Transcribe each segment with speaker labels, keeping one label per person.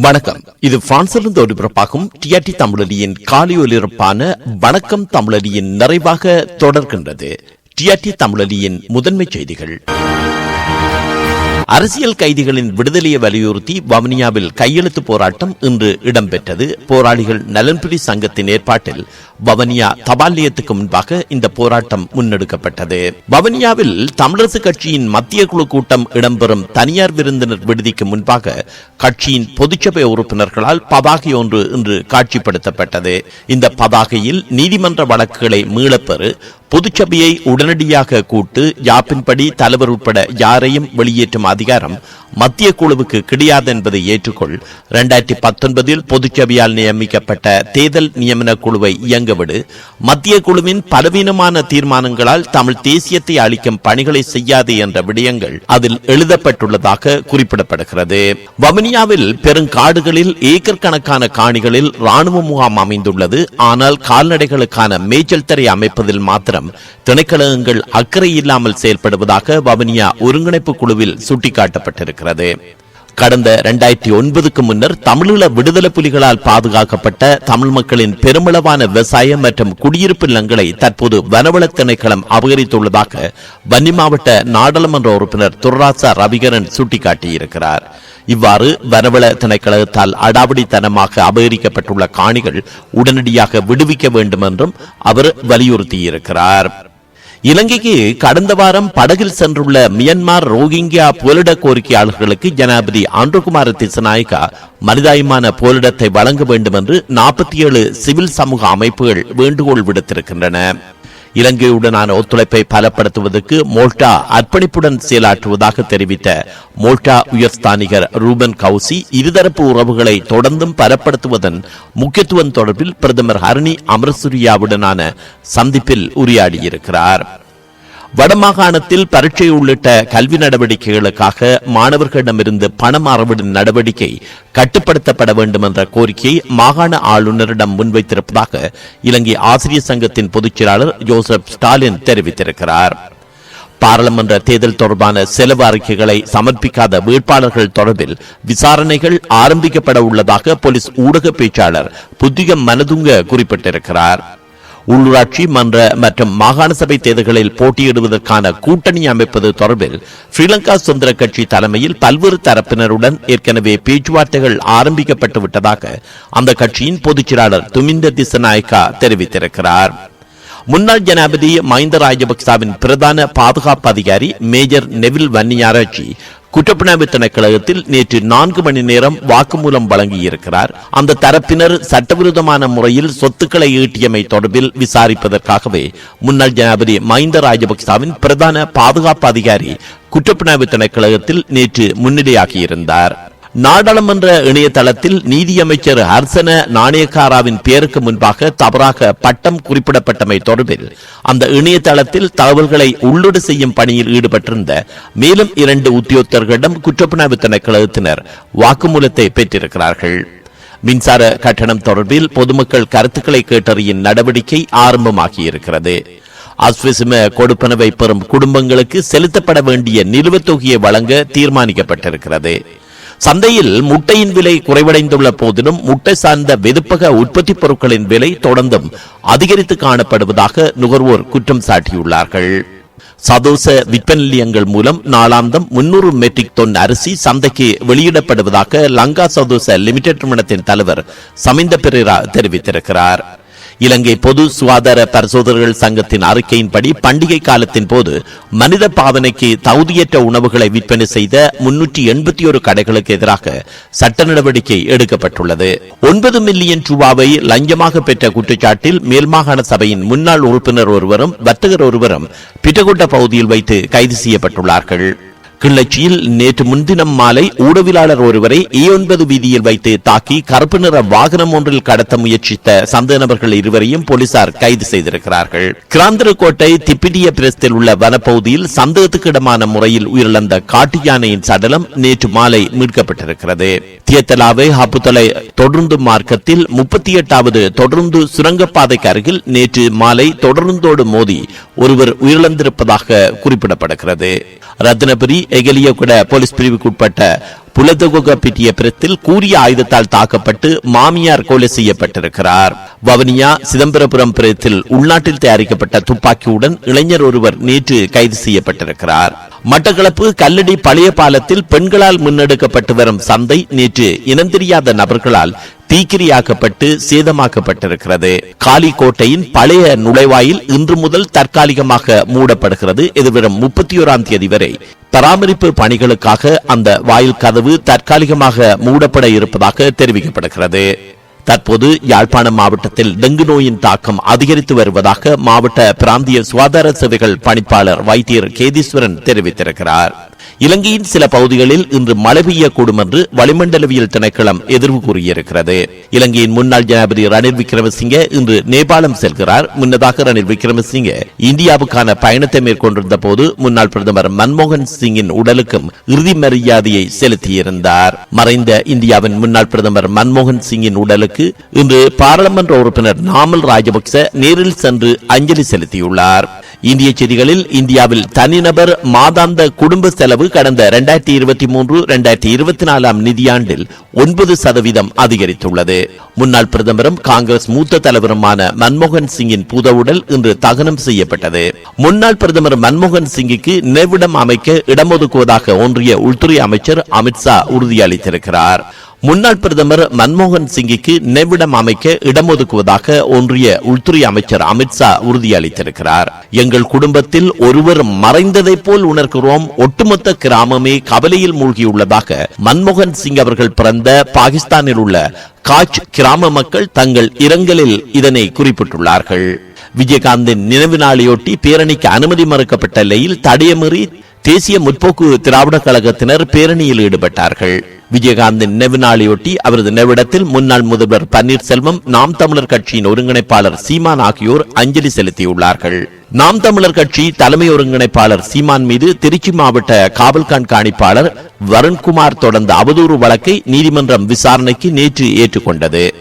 Speaker 1: வணக்கம். இது பிரான்சிலிருந்து ஒளிபரப்பாகும் டிஆர்டி தமிழொலியின் காலை ஒலிபரப்பான வணக்கம் தமிழலியின் நிறைவாக தொடர்கின்றது. டிஆர்டி தமிழலியின் முதன்மை செய்திகள். அரசியல் கைதிகளின் விடுதலையை வலியுறுத்தி வவுனியாவில் கையெழுத்து போராட்டம் இன்று இடம்பெற்றது. போராளிகள் நலன்புரி சங்கத்தின் ஏற்பாட்டில் வவுனியா தபால் நிலையத்துக்கு முன்பாக இந்த போராட்டம் முன்னெடுக்கப்பட்டது. வவுனியாவில் தமிழரசு கட்சியின் மத்திய குழு கூட்டம் இடம்பெறும் தனியார் விருந்தினர் விடுதிக்கு முன்பாக கட்சியின் பொதுச்சபை உறுப்பினர்களால் பதாகை ஒன்று இன்று காட்சிப்படுத்தப்பட்டது. இந்த பதாகையில் நீதிமன்ற வழக்குகளை மீளப்பெறு பொதுச்சபையை உடனடியாக கூட்டு யாப்பின்படி தலைவர் உட்பட யாரையும் வெளியேற்றும் அதிகாரம் மத்திய குழுவுக்கு கிடையாது என்பதை ஏற்றுக்கொள். இரண்டாயிரத்தி பத்தொன்பதில் பொதுச்சபையால் நியமிக்கப்பட்ட தேர்தல் நியமன குழுவை இயங்கவிடு மத்திய குழுவின் பலவீனமான தீர்மானங்களால் தமிழ் தேசியத்தை அளிக்கும் பணிகளை செய்யாது என்ற விடயங்கள் அதில் எழுதப்பட்டுள்ளதாக குறிப்பிடப்படுகிறது. வவுனியாவில் பெருங்காடுகளில் ஏக்கர் கணக்கான காணிகளில் ராணுவ முகாம் அமைந்துள்ளது. ஆனால் கால்நடைகளுக்கான மேய்ச்சல் தரை அமைப்பதில் மாத்திரம் திணைக்களங்கள் அக்கறை இல்லாமல் செயல்படுவதாக வவுனியா ஒருங்கிணைப்பு குழுவில் சுட்டிக்காட்டப்பட்டிருக்கிறது. கடந்த இரண்டாயிரத்தி ஒன்பதுக்கு முன்னர் தமிழீழ விடுதலை புலிகளால் பாதுகாக்கப்பட்ட தமிழ் மக்களின் பெருமளவான விவசாயம் மற்றும் குடியிருப்பு நிலங்களை தற்போது வனவள திணைக்களம் அபகரித்துள்ளதாக வன்னி மாவட்ட நாடாளுமன்ற உறுப்பினர் துர்ராசா ரவிகரன் சுட்டிக்காட்டியிருக்கிறார். இவ்வாறு வனவள திணைக்களத்தால் அடாவடித்தனமாக அபகரிக்கப்பட்டுள்ள காணிகள் உடனடியாக விடுவிக்க வேண்டும் என்றும் அவர் வலியுறுத்தியிருக்கிறார். இலங்கைக்கு கடந்த வாரம் படகில் சென்றுள்ள மியன்மார் ரோஹிங்கியா போலிட கோரிக்கையாளர்களுக்கு ஜனாதிபதி ஆண்டுகுமார திசநாயகா மனிதாயமான போலிடத்தை வழங்க வேண்டும் என்று நாற்பத்தி ஏழு சிவில் சமூக அமைப்புகள் வேண்டுகோள் விடுத்திருக்கின்றன. இலங்கையுடனான ஒத்துழைப்பை பலப்படுத்துவதற்கு மோல்டா அர்ப்பணிப்புடன் செயலாற்றுவதாக தெரிவித்த மோல்டா உயர்ஸ்தானிகர் ரூபன் கவுசி இருதரப்பு உறவுகளை தொடர்ந்தும் பலப்படுத்துவதன் முக்கியத்துவம் தொடர்பில் பிரதமர் ஹரணி அமரசூரியாவுடனான சந்திப்பில் உரையாடியிருக்கிறார். வடமாகாணத்தில் பரீட்சை உள்ளிட்ட கல்வி நடவடிக்கைகளுக்காக மாணவர்களிடமிருந்து பணம் அறவிடும் நடவடிக்கை கட்டுப்படுத்தப்பட வேண்டும் என்ற கோரிக்கையை மாகாண ஆளுநரிடம் முன்வைத்திருப்பதாக இலங்கை ஆசிரியர் சங்கத்தின் பொதுச் செயலாளர் ஜோசப் ஸ்டாலின் தெரிவித்திருக்கிறார். பாராளுமன்ற தேர்தல் தொடர்பான செலவு அறிக்கைகளை சமர்ப்பிக்காத வேட்பாளர்கள் தொடர்பில் விசாரணைகள் ஆரம்பிக்கப்பட உள்ளதாக போலீஸ் ஊடக பேச்சாளர் புதிய மனதுங்க குறிப்பிட்டிருக்கிறார். உள்ளூராட்சி மன்ற மற்றும் மாகாண சபை தேர்தல்களில் போட்டியிடுவதற்கான கூட்டணி அமைப்பது தொடர்பில் ஸ்ரீலங்கா சுதந்திர கட்சி தலைமையில் பல்வேறு தரப்பினருடன் ஏற்கனவே பேச்சுவார்த்தைகள் ஆரம்பிக்கப்பட்டு விட்டதாக அந்த கட்சியின் பொதுச் செயலாளர் துமிந்த திசநாயக்கா தெரிவித்திருக்கிறார். முன்னாள் ஜனாபதி மஹிந்த ராஜபக்சாவின் பிரதான பாதுகாப்பு அதிகாரி மேஜர் நெவில் வன்னியாராய்ச்சி குற்றப்புலனாய்வு திணைக்களகத்தில் நேற்று நான்கு மணி நேரம் வாக்குமூலம் வழங்கியிருக்கிறார். அந்த தரப்பினர் சட்டவிரோதமான முறையில் சொத்துக்களை ஈட்டியமை தொடர்பில் விசாரிப்பதற்காகவே முன்னாள் ஜனாபதி மஹிந்த ராஜபக்சாவின் பிரதான பாதுகாப்பு அதிகாரி குற்றப்புலனாய்வு திணைக்கழகத்தில் நேற்று முன்னிலையாகியிருந்தார். நாடாளுமன்ற இணையதளத்தில் நீதியமைச்சர் ஹர்சன நாணயக்காராவின் பெயருக்கு முன்பாக தவறாக பட்டம் குறிப்பிடப்பட்டமை தொடர்பில் அந்த இணையதளத்தில் தகவல்களை உள்ளீடு செய்யும் பணியில் ஈடுபட்டிருந்த மேலும் இரண்டு உத்தியோகத்தர்களிடம் குற்றப்புலனாய்வு திணைக்களத்தினர் வாக்குமூலத்தை பெற்றிருக்கிறார்கள். மின்சார கட்டணம் தொடர்பில் பொதுமக்கள் கருத்துக்களை கேட்டறியும் நடவடிக்கை ஆரம்பமாகியிருக்கிறது. அஸ்விசிம கொடுப்பனவை பெறும் குடும்பங்களுக்கு செலுத்தப்பட வேண்டிய நிலுவத் தொகையை வழங்க தீர்மானிக்கப்பட்டிருக்கிறது. சந்தையில் முட்டையின் விலை குறைவடைந்துள்ள போதிலும் முட்டை சார்ந்த வெதுப்பக உற்பத்தி பொருட்களின் விலை தொடர்ந்தும் அதிகரித்து காணப்படுவதாக நுகர்வோர் குற்றம் சாட்டியுள்ளார்கள். சதோச விற்பனை நிலையங்கள் மூலம் நாளாந்தம் முன்னூறு மெட்ரிக் டன் அரிசி சந்தைக்கு வெளியிடப்படுவதாக லங்கா சதோச லிமிடெட் நிறுவனத்தின் தலைவர் சமிந்த பெரேரா தெரிவித்திருக்கிறார். இலங்கை பொது சுகாதார பரிசோதகர்கள் சங்கத்தின் அறிக்கையின்படி பண்டிகை காலத்தின் போது மனித பாவனைக்கு தகுதியற்ற உணவுகளை விற்பனை செய்த முன்னூற்றி எண்பத்தி ஒரு கடைகளுக்கு எதிராக சட்ட நடவடிக்கை எடுக்கப்பட்டுள்ளது. ஒன்பது மில்லியன் ரூபாவை லஞ்சமாக பெற்ற குற்றச்சாட்டில் மேல்மாகாண சபையின் முன்னாள் உறுப்பினர் ஒருவரும் வர்த்தகர் ஒருவரும் பிட்டகுட்ட பகுதியில் வைத்து கைது செய்யப்பட்டுள்ளார்கள். கிள்ளச்சியில் நேற்று முன்தினம் மாலை ஊடகவியலாளர் ஒருவரை ஏ ஒன்பது வீதியில் வைத்து தாக்கி கருப்பு நிற வாகனம் ஒன்றில் கடத்த முயற்சித்த சந்தேக நபர்கள் இருவரையும் போலீசார் கைது செய்திருக்கிறார்கள். கிராந்தரக்கோட்டை திப்பிடிய பிரஸ்தில் உள்ள வனப்பகுதியில் சந்தேகத்துக்கிடமான முறையில் உயிரிழந்த காட்டு யானையின் சடலம் நேற்று மாலை மீட்கப்பட்டிருக்கிறது. தியத்தலாவை ஹாப்புத்தலை தொடர்ந்து மார்க்கத்தில் முப்பத்தி எட்டாவது தொடர்ந்து சுரங்கப்பாதைக்கு அருகில் நேற்று மாலை தொடர்ந்தோடு மோதி ஒருவர் உயிரிழந்திருப்பதாக குறிப்பிடப்படுகிறது. ரத்னபுரி எகலியகுட போலீஸ் பிரிவுக்குட்பட்ட புலதொகுக பிட்டிய பிரத்தில் கூறிய ஆயுதத்தால் தாக்கப்பட்டு மாமியார் கொலை செய்யப்பட்டிருக்கிறார். வவனியா சிதம்பரபுரம் பிரத்தில் உள்நாட்டில் தயாரிக்கப்பட்ட துப்பாக்கியுடன் இளைஞர் ஒருவர் நேற்று கைது செய்யப்பட்டிருக்கிறார். மட்டக்களப்பு கல்லடி பழைய பாலத்தில் பெண்களால் முன்னெடுக்கப்பட்டு வரும் சந்தை நேற்று இனந்தெரியாத நபர்களால் தீக்கிரியாக்கப்பட்டு சேதமாக்கப்பட்டிருக்கிறது. காலிக்கோட்டையின் பழைய நுழைவாயில் இன்று முதல் தற்காலிகமாக மூடப்படுகிறது. எதிர்வரும் முப்பத்தி ஓராம் தேதி வரை. பராமரிப்பு பணிகளுக்காக அந்த வாயில் கதவு தற்காலிகமாக மூடப்பட இருப்பதாக தெரிவிக்கப்படுகிறது. தற்போது யாழ்ப்பாணம் மாவட்டத்தில் டெங்கு நோயின் தாக்கம் அதிகரித்து வருவதாக மாவட்ட பிராந்திய சுகாதார சேவைகள் பணிப்பாளர் வைத்தியர் கேதீஸ்வரன் தெரிவித்திருக்கிறார். இலங்கையின் சில பகுதிகளில் இன்று மழை பெய்யக்கூடும் என்று வளிமண்டலவியல் திணைக்களம் எதிர்வு கூறியிருக்கிறது. இலங்கையின் முன்னாள் ஜனாதிபதி ரணில் விக்ரமசிங்கே இன்று நேபாளம் செல்கிறார். முன்னதாக ரணில் விக்ரமசிங்கே இந்தியாவுக்கான பயணத்தை மேற்கொண்டிருந்த போது முன்னாள் பிரதமர் மன்மோகன் சிங்கின் உடலுக்கும் இறுதி மரியாதையை செலுத்தியிருந்தார். மறைந்த இந்தியாவின் முன்னாள் பிரதமர் மன்மோகன் சிங்கின் உடலுக்கு அவருக்கு இன்று பாராளுமன்ற உறுப்பினர் நாமல் ராஜபக்ச நேரில் சென்று அஞ்சலி செலுத்தியுள்ளார். இந்திய செய்திகளில் இந்தியாவில் தனிநபர் மாதாந்த குடும்ப செலவு கடந்த இரண்டாயிரத்தி இருபத்தி மூன்று இரண்டாயிரத்தி இருபத்தி நாலாம் நிதியாண்டில் ஒன்பது சதவீதம் அதிகரித்துள்ளது. முன்னாள் பிரதமரும் காங்கிரஸ் மூத்த தலைவருமான மன்மோகன் சிங்கின் புதவுடல் இன்று தகனம் செய்யப்பட்டது. முன்னாள் பிரதமர் மன்மோகன் சிங்கிற்கு நினைவிடம் அமைக்க இடம் ஒதுக்குவதாக ஒன்றிய உள்துறை அமைச்சர் அமித்ஷா உறுதியளித்திருக்கிறார். முன்னாள் பிரதமர் மன்மோகன் சிங்கிற்கு நினைவிடம் அமைக்க இடம் ஒதுக்குவதாக ஒன்றிய உள்துறை அமைச்சர் அமித்ஷா உறுதியளித்திருக்கிறார். எங்கள் குடும்பத்தில் ஒருவர் மறைந்ததை போல் உணர்கிறோம். ஒட்டுமொத்த கிராமமே கவலையில் மூழ்கியுள்ளதாக மன்மோகன் சிங் அவர்கள் பிறந்த பாகிஸ்தானில் உள்ள காச் கிராம மக்கள் தங்கள் இரங்கலில் இதனை குறிப்பிட்டுள்ளார்கள். விஜயகாந்தின் நினைவு நாளையொட்டி பேரணிக்கு அனுமதி மறுக்கப்பட்ட நிலையில் தடையமறி தேசிய முற்போக்கு திராவிட கழகத்தினர் பேரணியில் ஈடுபட்டார்கள். விஜயகாந்தின் நினைவு நாளையொட்டி அவரது நினைவிடத்தில் முன்னாள் முதல்வர் பன்னீர்செல்வம் நாம் தமிழர் கட்சியின் ஒருங்கிணைப்பாளர் சீமான் ஆகியோர் அஞ்சலி செலுத்தியுள்ளார்கள். நாம் தமிழர் கட்சி தலைமை ஒருங்கிணைப்பாளர் சீமான் மீது திருச்சி மாவட்ட காவல் கண்காணிப்பாளர் வருண்குமார் தொடர்ந்த அவதூறு வழக்கை நீதிமன்றம் விசாரணைக்கு நேற்று ஏற்றுக்கொண்டது.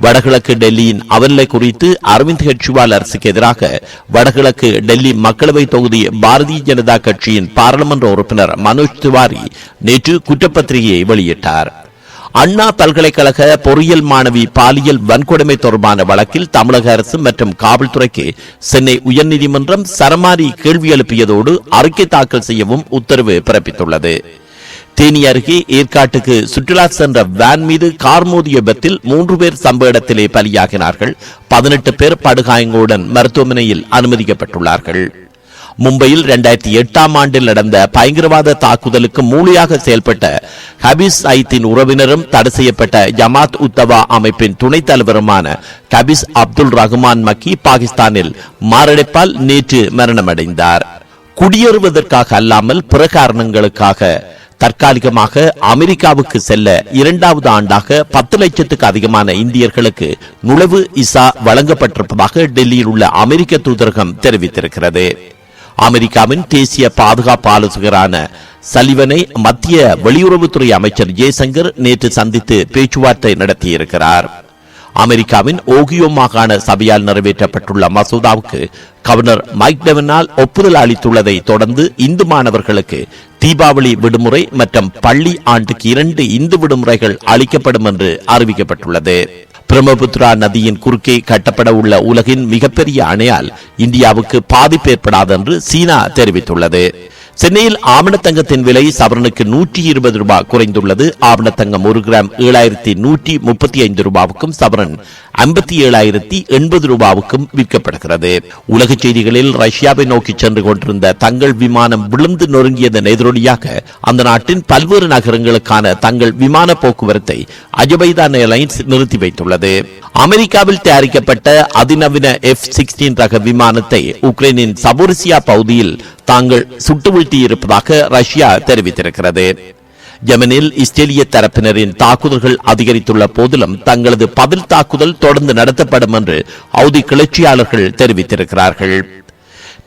Speaker 1: வடகிழக்கு டெல்லியின் அவநிலை குறித்து அரவிந்த் கெஜ்ரிவால் அரசுக்கு எதிராக வடகிழக்கு டெல்லி மக்களவை தொகுதி பாரதிய ஜனதா கட்சியின் பாராளுமன்ற உறுப்பினர் மனோஜ் திவாரி நேற்று குற்றப்பத்திரிகையை வெளியிட்டார். அண்ணா பல்கலைக்கழக பொறியியல் மாணவி பாலியல் வன்கொடுமை தொடர்பான வழக்கில் தமிழக அரசு மற்றும் காவல்துறைக்கு சென்னை உயர்நீதிமன்றம் சரமாரி கேள்வி எழுப்பியதோடு அறிக்கை தாக்கல் செய்யவும் உத்தரவு பிறப்பித்துள்ளது. தேனி அருகே ஏற்காட்டுக்கு சுற்றுலா சென்ற வேன் மீது கார் மோதிய விபத்தில் மூன்று பேர் சம்பவ இடத்திலே பலியாகினார்கள். பதினெட்டு பேர் படுகாயங்களுடன் மருத்துவமனையில் அனுமதிக்கப்பட்டுள்ளார்கள். மும்பையில் இரண்டாயிரத்தி எட்டாம் ஆண்டில் நடந்த பயங்கரவாத தாக்குதலுக்கு மூலியாக செயல்பட்ட ஹபீஸ் ஐத்தின் உறவினரும் தடை செய்யப்பட்ட ஜமாத் உத்தவா அமைப்பின் துணைத் தலைவருமான ஹபீஸ் அப்துல் ரஹ்மான் மக்கி பாகிஸ்தானில் மாரடைப்பால் நேற்று மரணமடைந்தார். குடியேறுவதற்காக அல்லாமல் பிற காரணங்களுக்காக தற்காலிகமாக அமெரிக்காவுக்கு செல்ல இரண்டாவது ஆண்டாக பத்து லட்சத்துக்கு அதிகமான இந்தியர்களுக்கு நுழைவு இசா வழங்கப்பட்டிருப்பதாக டெல்லியில் உள்ள அமெரிக்க தூதரகம் தெரிவித்திருக்கிறது. அமெரிக்காவின் தேசிய பாதுகாப்பு ஆலோசகரான சலிவனை மத்திய வெளியுறவுத்துறை அமைச்சர் ஜெய்சங்கர் நேற்று சந்தித்து பேச்சுவார்த்தை நடத்தியிருக்கிறார். அமெரிக்காவின் ஓகியோ மாகாண சபையால் நிறைவேற்றப்பட்டுள்ள மசோதாவுக்கு கவர்னர் மைக் டெவனால் ஒப்புதல் அளித்துள்ளதை தொடர்ந்து இந்து மாணவர்களுக்கு தீபாவளி விடுமுறை மற்றும் பள்ளி ஆண்டுக்கு இரண்டு இந்து விடுமுறைகள் அளிக்கப்படும் என்று அறிவிக்கப்பட்டுள்ளது. பிரம்மபுத்ரா நதியின் குறுக்கே கட்டப்பட உள்ள உலகின் மிகப்பெரிய அணையால் இந்தியாவுக்கு பாதிப்பு ஏற்படாது என்று சீனா தெரிவித்துள்ளது. சென்னையில் ஆவணத்தங்கத்தின் விலை சவரனுக்கு நூற்றி இருபது ரூபாய் குறைந்துள்ளது. ஆவணத்தங்கம் ஒரு கிராம் ஏழாயிரத்தி நூற்றி முப்பத்தி ஐந்து ரூபாவுக்கும் சவரன் ஐம்பத்தி ஏழாயிரத்தி எண்பது ரூபாவுக்கும் விற்கப்படுகிறது. உலக செய்திகளில் ரஷ்யாவை நோக்கி சென்று கொண்டிருந்த தங்கள் விமானம் விழுந்து நொறுங்கியதன் எதிரொலியாக அந்த நாட்டின் பல்வேறு நகரங்களுக்கான தங்கள் விமான போக்குவரத்தை அஜபைதான் ஏர்லைன்ஸ் நிறுத்தி வைத்துள்ளது. அமெரிக்காவில் தயாரிக்கப்பட்ட அதிநவீன எஃப் சிக்ஸ்டீன் ரக விமானத்தை உக்ரைனின் சபோரிசியா பகுதியில் தாங்கள் சுட்டு வீழ்த்தியிருப்பதாக ரஷ்யா தெரிவித்திருக்கிறது. யமனில் இஸ்ரேலிய தரப்பினரின் தாக்குதல்கள் அதிகரித்துள்ள போதிலும் தங்களது பதில் தாக்குதல் தொடர்ந்து நடத்தப்படும் என்று ஹவுதி கிளர்ச்சியாளர்கள் தெரிவித்திருக்கிறார்கள்.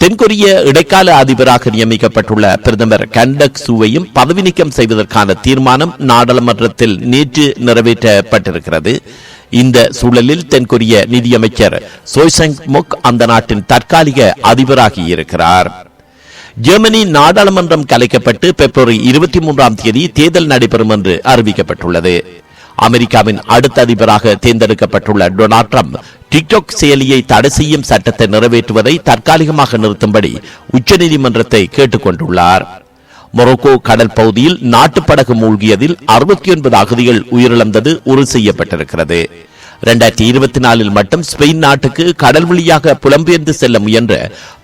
Speaker 1: தென்கொரிய இடைக்கால அதிபராக நியமிக்கப்பட்டுள்ள பிரதமர் கண்டக் சூவையும் பதவி நீக்கம் செய்வதற்கான தீர்மானம் நாடாளுமன்றத்தில் நேற்று நிறைவேற்றப்பட்டிருக்கிறது. இந்த சூழலில் தென்கொரிய நிதியமைச்சர் சோய்சங் முக் அந்த நாட்டின் தற்காலிக அதிபராகி இருக்கிறார். ஜெர்மனி நாடாளுமன்றம் கலைக்கப்பட்டு பிப்ரவரி இருபத்தி மூன்றாம் தேதி தேர்தல் நடைபெறும் என்று அறிவிக்கப்பட்டுள்ளது. அமெரிக்காவின் அடுத்த அதிபராக தேர்ந்தெடுக்கப்பட்டுள்ள டொனால்ட் ட்ரம்ப் டிக்டாக் செயலியை தடை செய்யும் சட்டத்தை நிறைவேற்றுவதை தற்காலிகமாக நிறுத்தும்படி உச்சநீதிமன்றத்தை கேட்டுக் கொண்டுள்ளார் மொரோக்கோ கடல் பகுதியில் நாட்டுப்படகு மூழ்கியதில் அறுபத்தி ஒன்பது அகதிகள் உயிரிழந்தது உறுதி செய்யப்பட்டிருக்கிறது. இரண்டாயிரத்தி இருபத்தி நாலில் மட்டும் ஸ்பெயின் நாட்டுக்கு கடல் வழியாக புலம்பெயர்ந்து செல்ல முயன்ற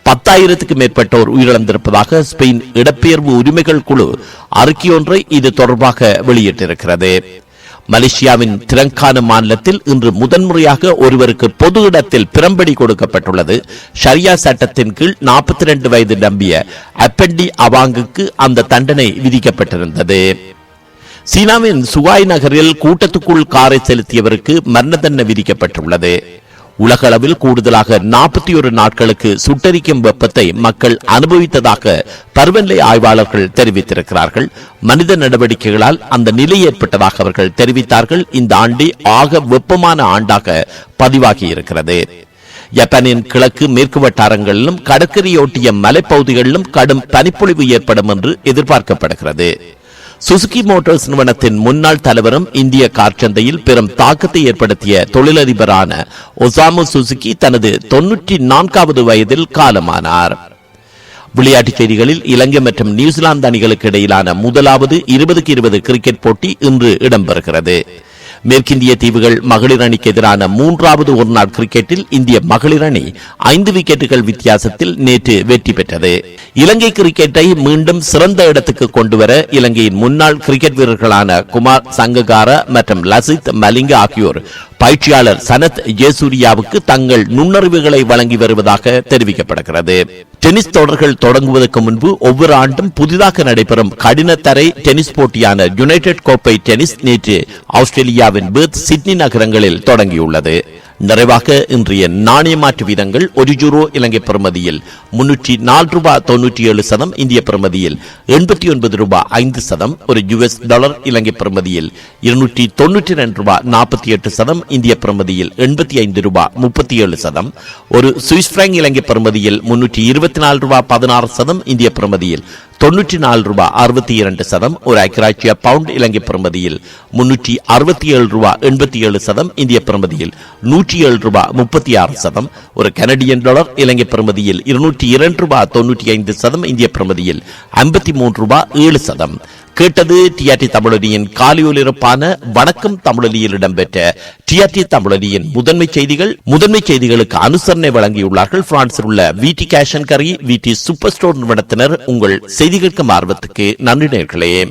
Speaker 1: பத்தாயிரத்துக்கு மேற்பட்டோர் உயிரிழந்திருப்பதாக ஸ்பெயின் இடப்பெயர்வு உரிமைகள் குழு அறிக்கையொன்றை இது தொடர்பாக வெளியிட்டிருக்கிறது. மலேசியாவின் திரங்கான மாநிலத்தில் இன்று முதன்முறையாக ஒருவருக்கு பொது இடத்தில் பிரம்படி கொடுக்கப்பட்டுள்ளது. ஷரியா சட்டத்தின் கீழ் நாற்பத்தி ரெண்டு வயது நம்பிய அப்பெண்டி அவாங்குக்கு அந்த தண்டனை விதிக்கப்பட்டிருந்தது. சீனாவின் சுகாய் நகரில் கூட்டத்துக்குள் காரை செலுத்தியவருக்கு மரண தண்டனை விதிக்கப்பட்டுள்ளது. உலகளவில் கூடுதலாக நாற்பத்தி ஒரு நாட்களுக்கு சுட்டரிக்கும் வெப்பத்தை மக்கள் அனுபவித்ததாக பருவநிலை ஆய்வாளர்கள் தெரிவித்திருக்கிறார்கள். மனித நடவடிக்கைகளால் அந்த நிலை ஏற்பட்டதாக அவர்கள் தெரிவித்தார்கள். இந்த ஆண்டே ஆக வெப்பமான ஆண்டாக பதிவாகி இருக்கிறது ஜப்பானின் கிழக்கு மேற்கு வட்டாரங்களிலும் கடற்கரையொட்டிய மலைப்பகுதிகளிலும் கடும் பனிப்பொழிவு ஏற்படும் என்று எதிர்பார்க்கப்படுகிறது. சுசுகி மோட்டார்ஸ் நிறுவனத்தின் முன்னாள் தலைவரும் இந்திய கார் சந்தையில் பெரும் தாக்கத்தை ஏற்படுத்திய தொழிலதிபரான ஒசாமு சுசுகி தனது தொன்னூற்றி நான்காவது வயதில் காலமானார். விளையாட்டுச் செய்திகளில் இலங்கை மற்றும் நியூசிலாந்து அணிகளுக்கு இடையிலான முதலாவது இருபதுக்கு இருபது கிரிக்கெட் போட்டி இன்று இடம்பெறுகிறது. மேற்கிந்திய தீவுகள் மகளிர் அணிக்கு எதிரான மூன்றாவது ஒருநாள் கிரிக்கெட்டில் இந்திய மகளிர் அணி ஐந்து விக்கெட்டுகள் வித்தியாசத்தில் நேற்று வெற்றி பெற்றது. இலங்கை கிரிக்கெட்டை மீண்டும் சிறந்த இடத்துக்கு கொண்டுவர இலங்கையின் முன்னாள் கிரிக்கெட் வீரர்களான குமார் சங்ககார மற்றும் லசித் மலிங்க ஆகியோர் பயிற்சியாளர் சனத் ஜெயசூரியாவுக்கு தங்கள் நுண்ணறிவுகளை வழங்கி வருவதாக தெரிவிக்கப்படுகிறது. டென்னிஸ் தொடர்கள் தொடங்குவதற்கு முன்பு ஒவ்வொரு ஆண்டும் புதிதாக நடைபெறும் கடினத்தரை டென்னிஸ் போட்டியான யுனைடெட் கோப்பை டென்னிஸ் நேற்று ஆஸ்திரேலியாவின் பேர்த் சிட்னி நகரங்களில் தொடங்கியுள்ளது. நிறைவாக இன்றைய நாணய மாற்று வீதங்கள் ஒரு ஜூரோ இலங்கை பிரமதியில் முன்னூற்றி நாலு ரூபாய் தொன்னூற்றி ஏழு சதம் இந்திய பிரமதியில் எண்பத்தி ஒன்பது ரூபாய் ஐந்து சதம் ஒரு யுஎஸ் டாலர் இலங்கை பிரமதியில் இருநூற்றி தொன்னூற்றி ரெண்டு ரூபாய் நாற்பத்தி எட்டு சதம் இந்திய பிரமதியில் எண்பத்தி ஐந்து ரூபாய் முப்பத்தி ஏழு சதம். ஒரு சுவிஸ் பிராங்க் இலங்கை பிரமதியில் முன்னூற்றி இருபத்தி நாலு ரூபாய் பதினாறு சதம் இந்திய பிரமதியில் தொன்னூற்றி நாலு ரூபாய் அறுபத்தி இரண்டு சதம் ஒரு ஐக்கிராட்சிய பவுண்ட் இலங்கை பிரமதியில் முன்னூற்றி அறுபத்தி ஏழு ரூபாய் எண்பத்தி ஏழு சதம் இந்திய பிரமதியில் நூற்றி ஏழு ரூபாய் முப்பத்தி ஆறு சதம். ஒரு கனடியன் டாலர் இலங்கை பிரமதியில் இருநூற்றி இரண்டு ரூபாய் தொன்னூற்றி ஐந்து சதம். இந்திய பிரமதியில் ஐம்பத்தி மூன்று ரூபாய் ஏழு சதம். கேட்டது டிஆர்டி தமிழனியின் காலியொலிருப்பான வணக்கம் தமிழொலியில் இடம்பெற்ற டிஆர்டி தமிழனியின் முதன்மை செய்திகள். முதன்மை செய்திகளுக்கு அனுசரணை வழங்கியுள்ளார்கள். பிரான்சில் உள்ள விடி கேஷன் கரி விடி சூப்பர் ஸ்டோர் நிறுவனத்தினர். உங்கள் செய்திகளுக்கு ஆர்வத்துக்கு நன்றி நேர்களே.